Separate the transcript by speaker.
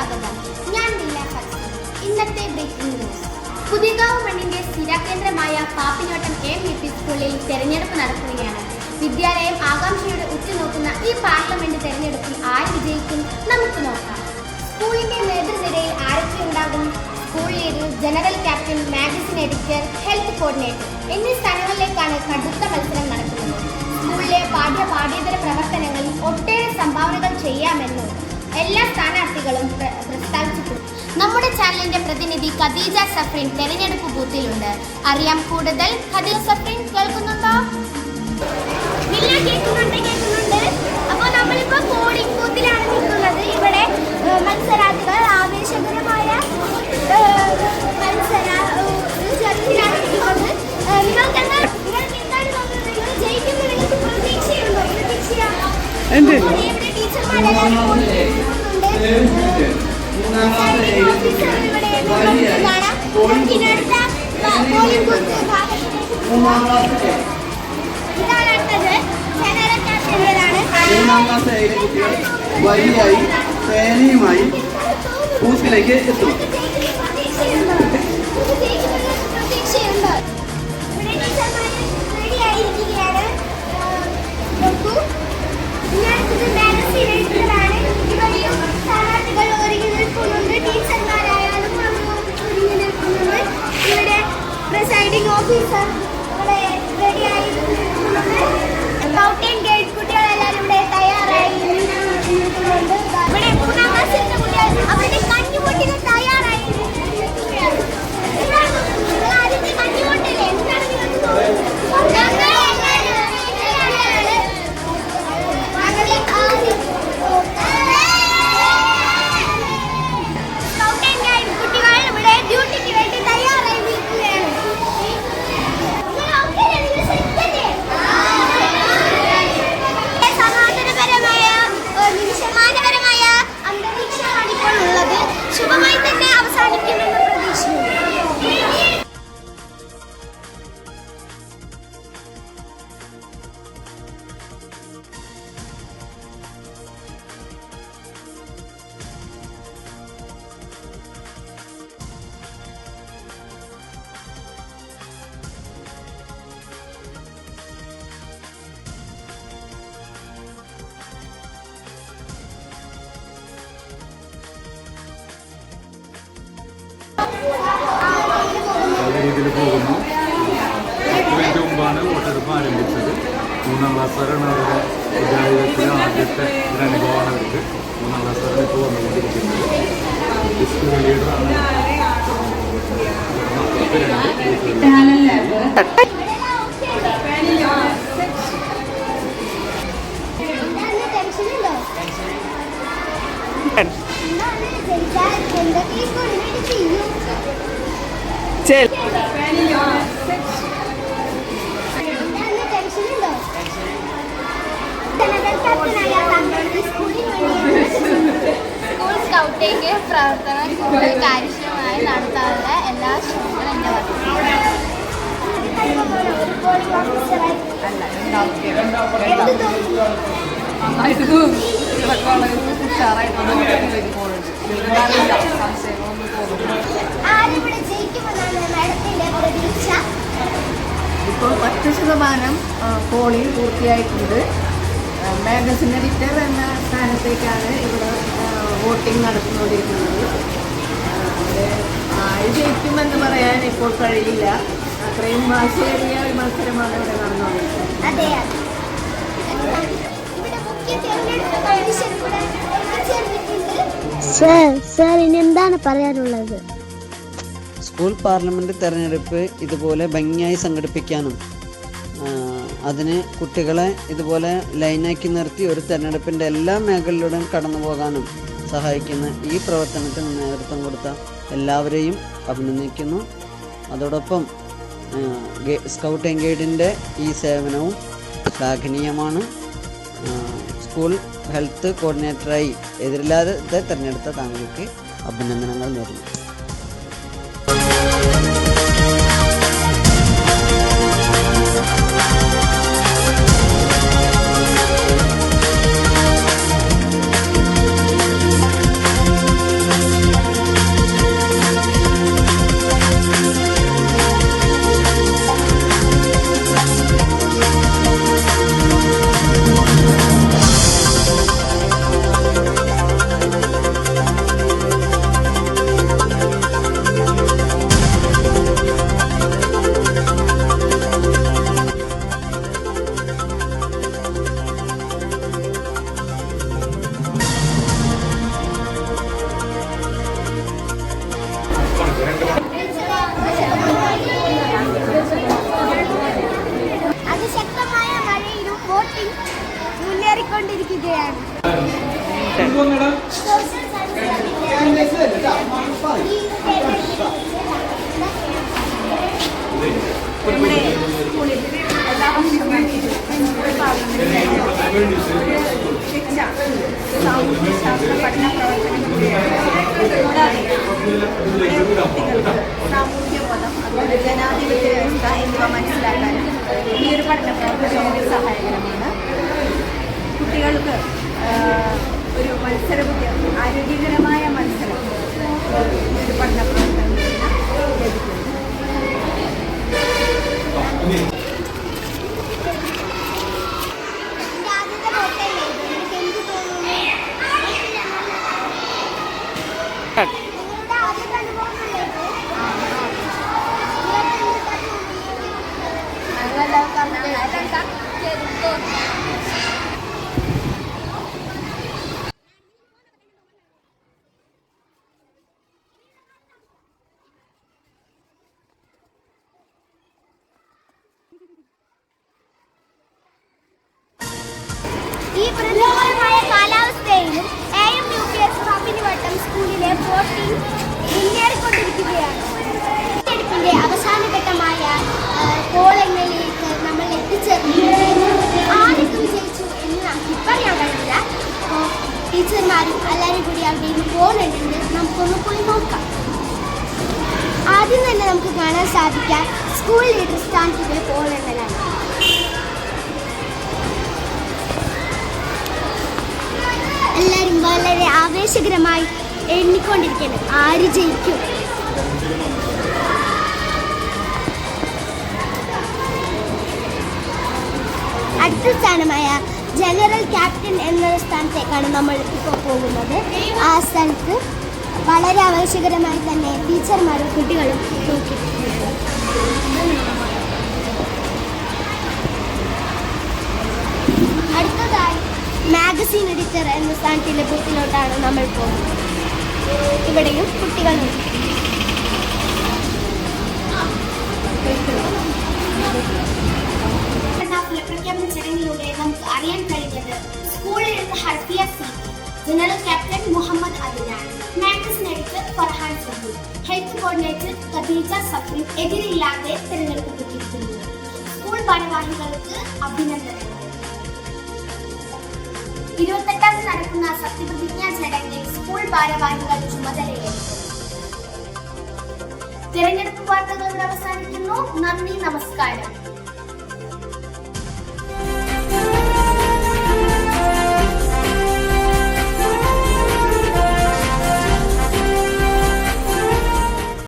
Speaker 1: സ്വാഗതം. ഞാൻ നീല ഫക്സി ഇന്നത്തെ ബ്രേക്കിംഗ് ന്യൂസ് പുതിയകാവ് മണ്ണിന്റെ സ്ഥിരാകേന്ദ്രമായ പാപ്പിനോട്ടം എം യു പി സ്കൂളിൽ തെരഞ്ഞെടുപ്പ് നടക്കുകയാണ്. വിദ്യാലയം ആകാംക്ഷയോടെ ഉറ്റുനോക്കുന്ന ഈ പാർലമെന്റ് തെരഞ്ഞെടുപ്പിൽ ആര് വിജയിക്കും നമുക്ക് നോക്കാം. സ്കൂളിന്റെ നേതൃനിരയിൽ ആരൊക്കെ ഉണ്ടാകും? School leader general captain magazine editor health coordinator എന്നീ സ്ഥാനങ്ങളിലേക്കാണ് കടുത്ത മത്സരം നടക്കുന്നത്. സ്കൂളിലെ പാഠ്യ പാഠ്യേതര പ്രവർത്തനങ്ങളിൽ ഒട്ടേറെ സംഭാവനകൾ ചെയ്യാമെന്നും എല്ലാ സ്ഥാനാർത്ഥികളും പ്ര- പ്രസ്താവിച്ചിട്ടുണ്ട്. നമ്മുടെ ചാനലിന്റെ പ്രതിനിധി ഖദീജ സഫ്രീൻ തെരഞ്ഞെടുപ്പ് ബൂത്തിലുണ്ട്. അറിയാം കൂടുതൽ. ഖദീജ സഫ്രീൻ കേൾക്കുന്നുണ്ടോ? ഇല്ല കേൾക്കുന്നുണ്ട് കേൾക്കുന്നുണ്ട്. അപ്പോൾ നമ്മളിപ്പോ പോളിംഗ് ബൂത്തിലാണ് നിൽക്കുന്നത്. ഇവിടെ മത്സരാർത്ഥികൾ ആവേശകരമായ മത്സര നിൽക്കുന്നത്. നിങ്ങൾക്ക് നിങ്ങൾക്ക് എന്താണ് തോന്നുന്നത് നിങ്ങൾ ജയിക്കുന്ന നിങ്ങൾക്ക് പ്രതീക്ഷയുണ്ടോ പ്രതീക്ഷ
Speaker 2: ഉണ്ട്.
Speaker 1: അപ്പോൾ ടീച്ചർമാരെല്ലാം പോകുന്നുണ്ട്. പ്രിസൈഡിംഗ് ഓഫീസർ ഇവിടെ നിൽക്കുന്നതാണ്. ഇതിനടുത്ത പ- പോളിംഗ് ബൂത്ത് ഭാഗത്തേക്ക് ഇതാണ് അടുത്തത് ജനറൽ ക്യാപ്റ്റന്റേതാണ്
Speaker 2: മൂന്നാം ക്ലാസ് എയിലെ കുട്ടികൾ വരിയായി പേനയുമായി ബൂത്തിലേക്ക് എത്തും
Speaker 1: മൂന്നാം
Speaker 3: ക്ലാസ്സുകാരാണ് അവരുടെ വിദ്യാലയത്തിലെ ആദ്യത്തെ ഒരു അനുഭവമാണ് അവർക്ക്. മൂന്നാം ക്ലാസ്സുകാരാണ് ഇപ്പോൾ വന്നുകൊണ്ടിരിക്കുന്നത്. ലീഡറാണ് മക്കൾക്ക്
Speaker 4: സ്കൗട്ടിംഗ് പ്രവർത്തനം കൂടുതൽ കാര്യക്ഷമമായി നടത്താനുള്ള എല്ലാ ശ്രമങ്ങളും
Speaker 5: ഇപ്പോൾ പത്ത് ശതമാനം പോളിംഗ് പൂർത്തിയായിട്ടുണ്ട്. മാഗസിന്റെ മാഗസിൻ എഡിറ്റർ എന്ന സ്ഥാനത്തേക്കാണ് ഇവിടെ വോട്ടിംഗ് അവിടെ ആര് ജയിക്കുമെന്ന് പറയാൻ ഇപ്പോൾ കഴിയില്ല. അത്രയും വാശിയേറിയ ഒരു മത്സരമാണ് ഇവിടെ നടന്നുകൊണ്ടിരിക്കുന്നത്.
Speaker 6: സർ സർ ഇനി എന്താണ് പറയാനുള്ളത്?
Speaker 7: സ്കൂൾ പാർലമെന്റ് തെരഞ്ഞെടുപ്പ് ഇതുപോലെ ഭംഗിയായി സംഘടിപ്പിക്കാനും അതിന് കുട്ടികളെ ഇതുപോലെ ലൈനാക്കി നിർത്തി ഒരു തെരഞ്ഞെടുപ്പിന്റെ എല്ലാ മേഖലയിലൂടെയും കടന്നു പോകാനും സഹായിക്കുന്ന ഈ പ്രവർത്തനത്തിന് നേതൃത്വം കൊടുത്ത എല്ലാവരെയും അഭിനന്ദിക്കുന്നു. അതോടൊപ്പം സ്കൗട്ട് ആൻഡ് ഗൈഡിന്റെ ഈ സേവനവും ശ്ലാഘനീയമാണ് സ്കൂൾ ഹെൽത്ത് കോർഡിനേറ്ററായി എതിരില്ലാതെ തിരഞ്ഞെടുത്ത താങ്കൾക്ക് അഭിനന്ദനങ്ങൾ നേരുന്നു.
Speaker 2: ജനാധിപത്യ വ്യവസ്ഥ എന്നിവ മനസ്സിലാക്കാനും ഈ ഒരു പഠന പ്രവർത്തനം സഹായകരമാണ് കുട്ടികൾക്ക് ഒരു മത്സര ആരോഗ്യകരമായ
Speaker 1: ആദ്യം തന്നെ നമുക്ക് കാണാൻ സാധിക്കാം സ്കൂൾ ലീഡർ സ്ഥാനത്തിൽ പോകുന്നുണ്ടതാണ് എല്ലാവരും വളരെ ആവേശകരമായി എണ്ണിക്കൊണ്ടിരിക്കുന്നു ആര് ജയിക്കും? അടുത്ത സ്ഥാനമായ ജനറൽ ക്യാപ്റ്റൻ എന്ന സ്ഥാനത്തേക്കാണ് നമ്മൾ ഇപ്പോൾ പോകുന്നത്. ആ സ്ഥലത്ത് വളരെ ആവേശകരമായി തന്നെ ടീച്ചർമാരും കുട്ടികളും നോക്കി. അടുത്തതായി മാഗസീൻ എഡിറ്റർ എന്ന സ്ഥാനത്തിന്റെ ബൂത്തിലോട്ടാണ് നമ്മൾ പോകുന്നത്. ഇവിടെയും കുട്ടികളുണ്ട് പ്രഖ്യാപന ചടങ്ങിലൂടെ നമുക്ക് അറിയാൻ കഴിഞ്ഞത് സ്കൂളിൽ Harfiya C. General captain Muhammad coordinator Khadeeja Safeen എതിരില്ലാതെ തിരഞ്ഞെടുക്കപ്പെട്ടിരിക്കുന്നു. സ്കൂൾ ഭാരവാഹികൾക്ക് അഭിനന്ദനങ്ങൾ. ഇരുപത്തെട്ടാം തീയതി നടക്കുന്ന സത്യപ്രതിജ്ഞാ ചടങ്ങിൽ സ്കൂൾ ഭാരവാഹികൾ ചുമതലയേറ്റു. തിരഞ്ഞെടുപ്പ് വാർത്തകൾ അവസാനിക്കുന്നു. നന്ദി നമസ്കാരം.